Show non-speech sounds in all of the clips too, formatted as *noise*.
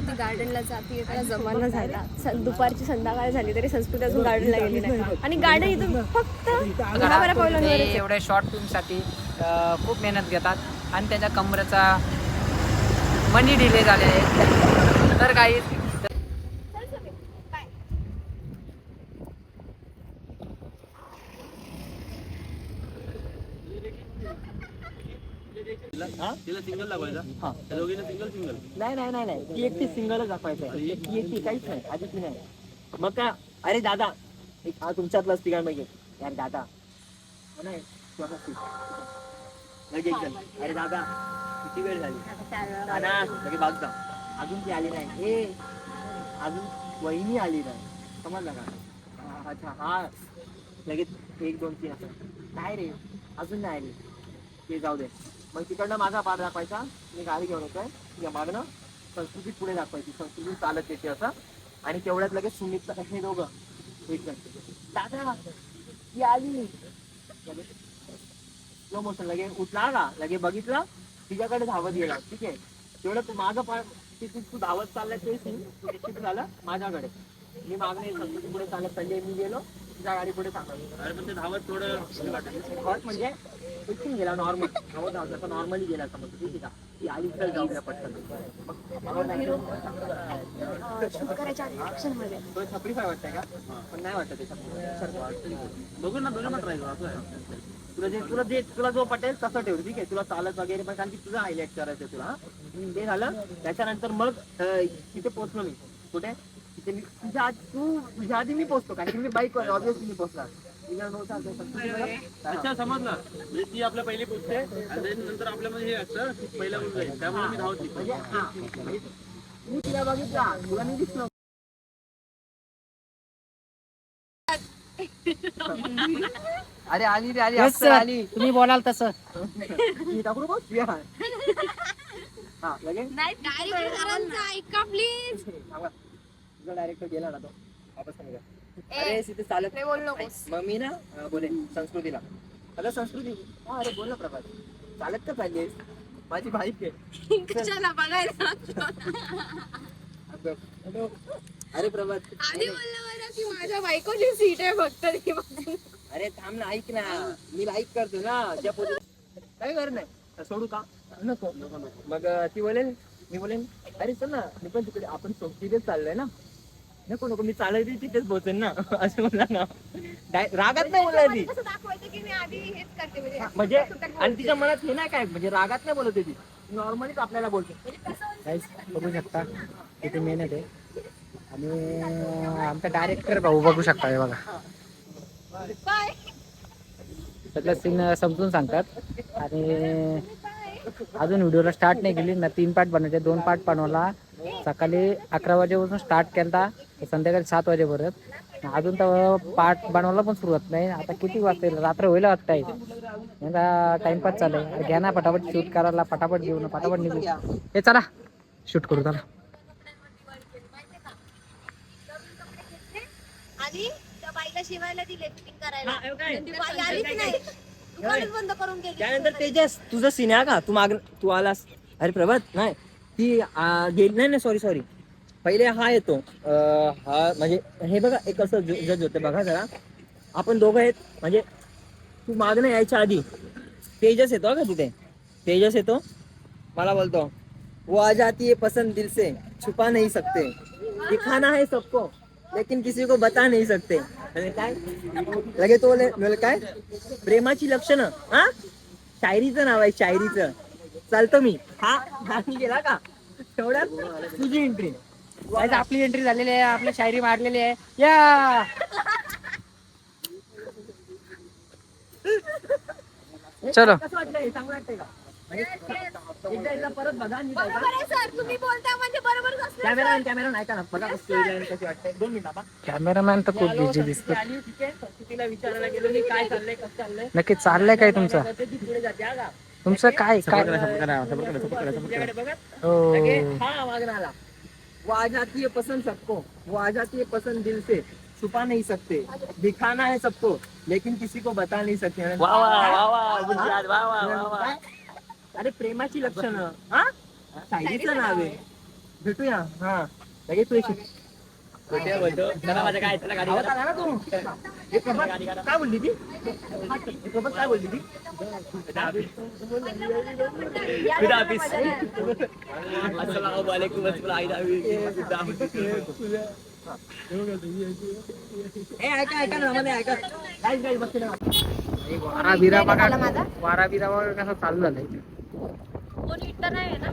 संस्कृती गार्डनला जाते त्याला जमाना झाला दुपारची संध्याकाळ झाली तरी संस्कृती अजून गार्डनला गेली नाही. आणि गार्डन इथून फक्त दहा बारा ते. एवढ्या शॉर्ट फिल्मसाठी खूप मेहनत घेतात. आणि त्याच्या कमरेचा मनी डिले झाले आहे. तर काही तिला सिंगल दाखवायचा हा. त्या दोघींना सिंगल सिंगल नाही नाही नाही नाही. ती एकटी सिंगलच दाखवायचं आहे. ती एकटी काहीच नाही. ती नाही. मग काय? अरे दादा एक हा तुमच्यातलाच तिघा मग यार दादा. हो नाही अरे दादा किती वेळ झाली? दादा लगे जा. अजून ती आली नाही. ए अजून वहिनी आली नाही. समजलं का? हा, अच्छा हा. लगेच एक दोन तीन असं. काय रे अजून नाही आली. ते जाऊ दे. मग तिकडनं माझा पाठ दाखवायचा. मी गाडी घेऊन येतोय. या मागणं संस्कृती पुढे दाखवायची. संस्कृती चालत येते असं. आणि तेवढ्यात लगेच सुमित हे दोघं एक दादा ती आली. स्लो मोशन लगे उठला का लगे बघितलं. तिच्याकडे धावत गेला. ठीक आहे. तेवढं तू माझं पाय ते धावत चाललाय ते. शिफ्ट झालं माझ्याकडे. मी मागणे संस्कृती पुढे चालत चालली मी गेलो. तुझ्या गाडी पुढे चाललो. अरे पण ते धावत थोडं म्हणजे इथून गेला नॉर्मल नॉर्मली गेला समज ठीक आहे ती आली तर जाऊया पटकन. शेतकऱ्याच्या action मध्ये. तो छपरी काय वाटतंय का? पण नाही वाटत ते छपरी. बघू ना बघू ना ट्राय करू असं आहे. तुला जे तुला जे तुला जो पटेल तसं ठेव ठीक आहे? तुला चालत वगैरे पण कारण की तुझं हायलाईट करायचं आहे तुला हा? हम्म, ते झालं. त्याच्यानंतर मग अं, तिथे पोहोचलो मी. कुठे? तिथे मी तुझ्या आधी तू तुझ्या आधी मी पोहोचतो कारण की मी बाईक ऑब्विसली मी पोहोचला अच्छा समजला. म्हणजे ती आपल्या पहिली पुसते आणि नंतर आपल्यामध्ये हे असतं की पहिला मुलगा आहे त्यामुळे मी धावत मी तिला बघितला तुला मी दिसलो अरे आली रे आली. अक्सर आली. तुम्ही बोलाल तसं. मी टाकू नको. हा लगे नाही ऐका प्लीज डायरेक्टर गेला ना तो. वापस नाही. अरे तिथे चालत ते बोल नकोस. मग मी ना अं, बोले संस्कृतीला. अगं संस्कृती. हा अरे बोल ना प्रभात. चालत का आहेस? माझी बाईक आहे. बघायला. अगं, हॅलो. अरे प्रभात. आधी बोललं बरं की माझ्या बायकोची सीट आहे फक्त ती बघ. अरे थांब ना ऐक ना. मी लाईक करतो ना. ज्या पोझिशन काय कर नाही. सोडू का? नको मग अं, ती बोलेल मी बोलेन. अरे चल ना मी पण तिकडे आपण सो- तिथेच चाललोय ना. नको नको मी चालत तिथेच पोहोचेन ना. *laughs* असं म्हणला ना. डाय- रागात नाही बोलला. ती कसं दाखवायचं की मी आधी हेच करते? म्हणजे म्हणजे आणि तिच्या मनात हे नाही काय म्हणजे रागात नाही बोलत होती ती. नॉर्मलीच आपल्याला बोलते. काहीच बघू शकता किती मेहनत आहे. आणि आमचा डायरेक्टर भाऊ बघू शकता हे बघा. सगळं सीन समजून सांगतात. आणि अजून व्हिडिओला स्टार्ट नाही केली. ना तीन पार्ट बनवायचे दोन पार्ट बनवला. सकाळी अकरा वाजेपासून स्टार्ट केला तर संध्याकाळी सात वाजेपर्यंत. अजून तर पार्ट बनवायला पण सुरुवात नाही. आता किती वाजता येईल? रात्र होईल वाटतंय आता टाइमपास चालू घ्या ना पटापट शूट करायला पटापट घेऊ ना पटापट निघू. हे चला. शूट करू चला. आधी त्या बाईला शिवायला दिले फिटिंग करायला. पण ती बाई आलीच नाही. दुकानच बंद करून गेली. त्यानंतर तेजस तुझं सीन आहे का? तू माग तू आलास. अरे प्रभात नाही. ती गेली नाही नाही सॉरी सॉरी पहिले हा येतो. हा म्हणजे हे बघा एक असं जज होतं. बघा जरा. आपण दोघं आहेत. म्हणजे तू मागणं यायच्या आधी. तेजस येतो का तिथे? तेजस येतो. मला बोलतो वो आ जाती है पसंद दिल से छुपा नहीं सकते. दिखाना है सबको लेकिन किसी को बता नहीं सकते. काय? लगे तो बोले काय? प्रेमाची लक्षणं हा? शायरीचं नाव आहे शायरीचं. चालतो मी. हा? गाणी गेला का? तेवढ्यात तुझी एंट्री आज आपली एंट्री झालेली आहे आपली शायरी मारलेली आहे. या! चलो. कसं वाटतंय चांगलं वाटतंय का? म्हणजे एकदा एकदा परत बघा नीट ऐका. बरोबर आहे सर. तुम्ही बोलता म्हणजे बरोबर असलं कॅमेरामॅन कॅमेरामॅन ऐका ना. बघा स्टोरी कशी वाटते दोन मिनिट आपण कॅमेरामॅन तर खूप बिझी दिसतो तिला विचारायला गेलो मी काय चाललंय कसं चाललंय? नक्की चाललंय काय तुमचं? ती पुढे जाते हा का? तुमचं काय काय? हो हा वो आ जाती है. पसंद सबको वो आ जाती है पसंद दिल से छुपा नहीं सकते दिखाना है सबको लेकिन किसी को बता नहीं सकते? अरे प्रेमाची लक्षणं. हा? शायरीचं नाव आहे. भेटूया. हा. लगेच तू काय ना तू? हे काय बोलली ती? हे प्रभात काय बोलली ती? खुदा हाफिज. अस्सलाम वालेकुम अस्सलाम ए ऐका ऐका ना मध्ये ऐका. वारा बिरा बघा. झाला माझा? वारा बिरा बघा कसं चालू झालंय कोणी इथं नाही आहे ना?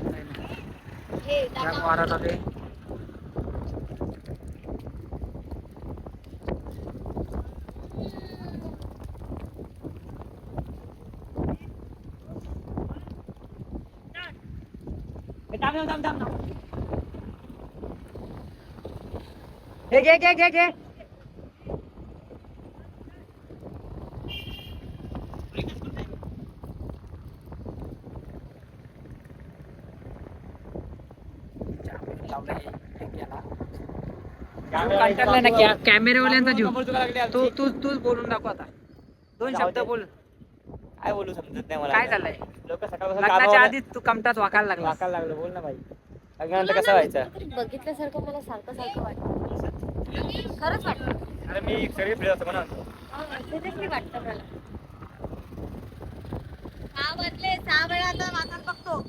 हे चालू आहे हे घे घे घे घे कंटाळलाय ना कॅमेरावाल्यांचा जीव. तू तू तूच बोलून दाखव आता. दोन शब्द बोल. काय बोलू समजत नाही मला. काय चाललंय लोक सकाळपासून लग्नाच्या आधीच तू कमटात वाकायला लागला वाकायला लागलो बोल ना बाई. लग्नानंतर कसं व्हायचं? बघितल्यासारखं मला सारखं सारखं वाटतं. खरंच वाटतं. अरे मी सगळी फ्री असतो म्हणा सिरियसली वाटतं मला. सहा वाजले सहा वेळा आता वाजत बघतो.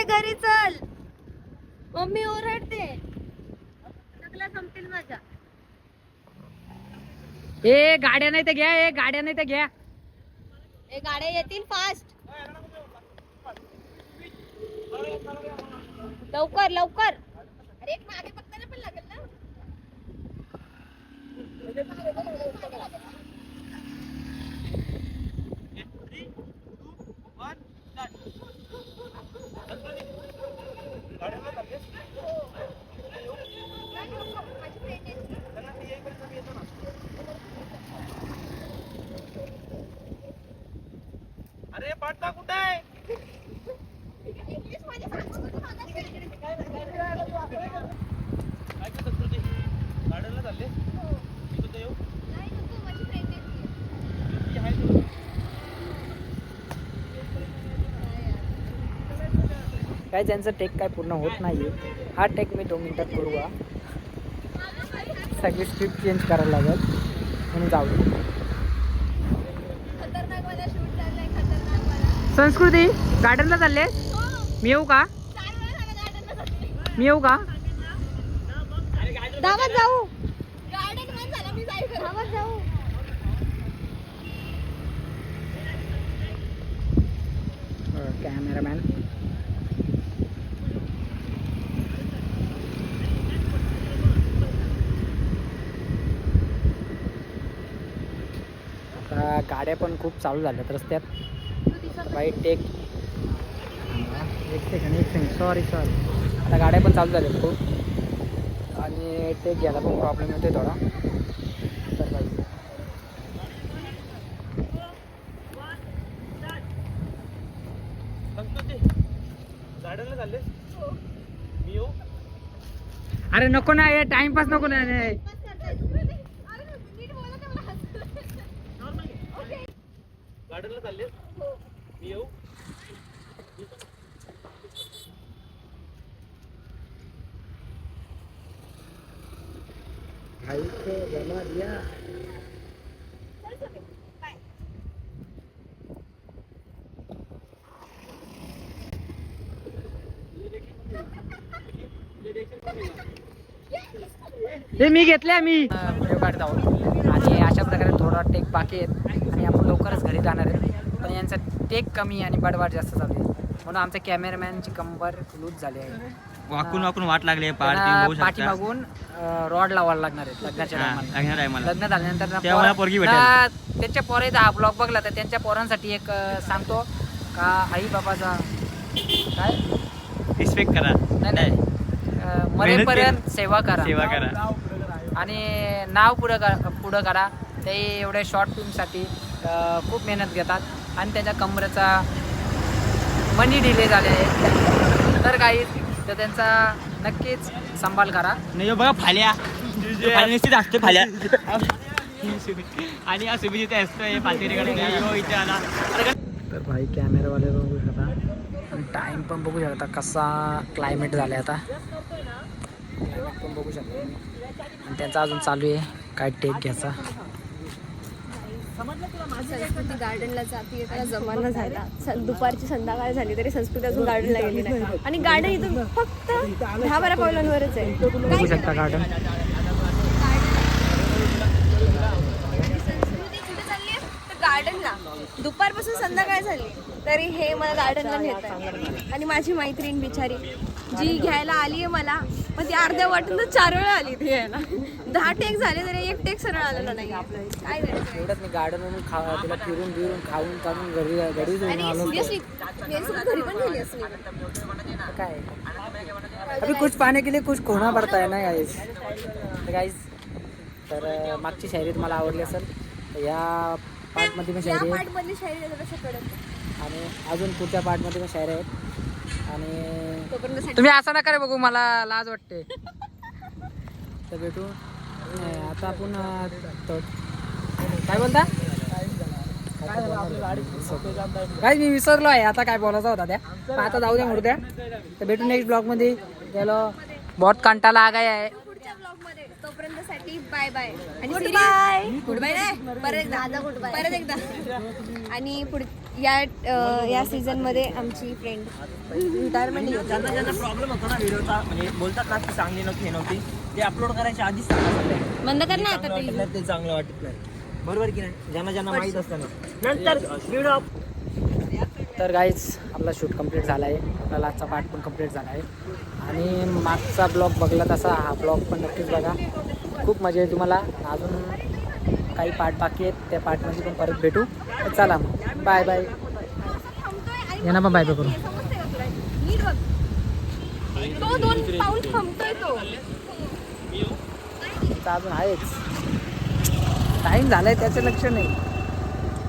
आलंय घरी चल. मम्मी ओरडते. संपतील माझ्या. ए गाड्या नाही तर घ्या ए गाड्या नाही तर घ्या. हे गाड्या येतील फास्ट लवकर लवकर. अरे एक मागे बघताना पण लागेल ना अरे पाटला कुठे आहे काय करतात तुझे गार्डनला चालले मी कुठे येऊ ती आहे तू. काय त्यांचं टेक काय पूर्ण होत नाहीये. हा टेक मी दोन मिनिटात करू का सगळी स्क्रिप्ट चेंज करायला लागेल. म्हणून जाऊ दे. खतरनाक वाला शूट चाललाय खतरनाक वाला संस्कृती गार्डनला चालले? मी येऊ का. मी येऊ का? धावत जाऊ. गार्डन बंद झालं मी जाईल धावत जाऊ. कॅमेरामॅन आता गाड्या पण खूप चालू झाल्यात रस्त्यात. बाई टेक एक सेकंड एक सेकंड सॉरी सॉरी आता गाड्या पण चालू झाल्यात खूप. आणि टेक घ्यायला पण प्रॉब्लेम येतोय थोडा. तर बाई. अरे नको ना हे टाइमपास नको ना गार्डनला चालले मी येऊ. हे मी घेतल्या मी. व्हिडिओ काढत आहोत. आणि अशा प्रकारे थोडा टेक बाकी आहेत. लवकरच घरी जाणार आहेत. पण यांचा टेक कमी आणि बडवाट जास्त चालू आहे. म्हणून आमच्या कॅमेरामॅनची कंबर लूज झाली आहे. वाकून वाकून वाट लागली त्यांना पाठीमागून रॉड लावायला लागणार आहेत लग्नाच्या टायमाला. लग्न झाल्यानंतर ना तेव्हा मला पोरं- पोरगी ना त्यांच्या पोराचा हा ब्लॉग बघला तर त्यांच्या पोरांसाठी एक अं, सांगतो का आई बाबाचा काय? रिस्पेक्ट करा. नाही नाही. अं, मरेपर्यंत सेवा करा. सेवा करा. आणि नाव पुढं कर पुढं करा ते एवढ्या शॉर्ट फिल्मसाठी खूप मेहनत घेतात आणि त्याच्या कमरेचा मनी डिले झाले आहे. तर काही तर त्यांचा नक्कीच सांभाळ करा. नाही बघा फाल्या. निश्चित असते फाल्या. आणि या सुबी जिथे असतोय पालतेरीकडे इथे आला. तर भाई कॅमेरावाले बघू शकता. आणि टाईम पण बघू शकता कसा क्लायमेट झाला आता. क्लायमेट पण बघू शकता. आणि त्यांचा अजून चालू आहे. काय टेक घ्यायचा. संस्कृती गार्डनला जाते त्याला जमाना झाला. स- दुपारची संध्याकाळ झाली तरी संस्कृती अजून गार्डनला गेली नाही. आणि गार्डन इथून फक्त दहा बारा पावलांवरच आहे. शकता गार्डन गार्डनला. दुपारपासून संध्याकाळ झाली. तरी हे मला गार्डनला नेत आणि माझी मैत्रीण बिचारी जी घ्यायला आली आहे मला पण ती अर्ध्या वाटून तर चार वेळा आली ती घ्यायला दहा टेक झाले तरी एक टेक सरळ आलेला नाही. काय करायचं एवढंच मी गार्डन म्हणून खा तिला फिरून फिरून खाऊन चालून घरी घरी जाऊन आलो मी घरी पण गेली असली काय? अभी कुछ पाने के लिए कुछ खोना पडता है ना गाईज तर गाईज तर मागची शायरी तुम्हाला आवडली असेल तर या पार्टमध्ये या शायरी आणि अजून पुढच्या पार्टमध्ये पण शायरी आहेत आणि तुम्ही असं नका रे बघू मला लाज वाटते. तर भेटू. नाही, आता आपण काय बोलता? काय मी विसरलो आहे आता काय बोलायचं होता त्या? आता जाऊ द्या मुर्द्या. तर भेटू नेक्स्ट ब्लॉगमध्ये. गेलो. बहुत कंटाला आ गया आहे बाय बाय आणि गुड बाय गुड बाय नाही परत एकदा. गुड बाय परत एकदा. आणि पुढ या अं, या सीझनमध्ये आमची फ्रेंड रिटायरमेंट ज्यांना ज्यांना प्रॉब्लेम होतो ना व्हिडिओचा म्हणजे बोलतात ना की चांगली नव्हती हे नव्हती. ते अपलोड करायच्या आधीच सांगा बंद कर ना आता ते. ते चांगलं वाटत नाही. बरोबर की नाही? ज्यांना ज्यांना माहीत असतं ना. नंतर व्हिडिओ तर गाईज आपला शूट कंप्लीट झाला आहे. आपला लास्टचा पार्ट पण कंप्लीट झाला आहे. आणि मागचा ब्लॉग बघला तसा हा ब्लॉग पण नक्कीच बघा. खूप मजा येईल तुम्हाला. अजून काही पार्ट बाकी आहेत. त्या पार्टमध्ये पण परत भेटू. चला बाय बाय यांना पण बाय बाय करू. अजून आहेच. टाईम झालाय त्याचं लक्ष नाही.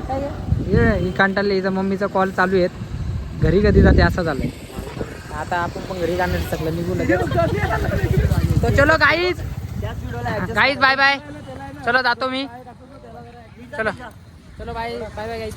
काय आहे? हे कंटाळली हिचा मम्मीचा कॉल चालू आहेत. घरी कधी जाते असं झालंय. आता आपण पण घरी जाणार सगळं निघून तो चलो गाईज गाईज बाय बाय चलो जातो मी. चलो. चलो बाय बाय बाय गाईज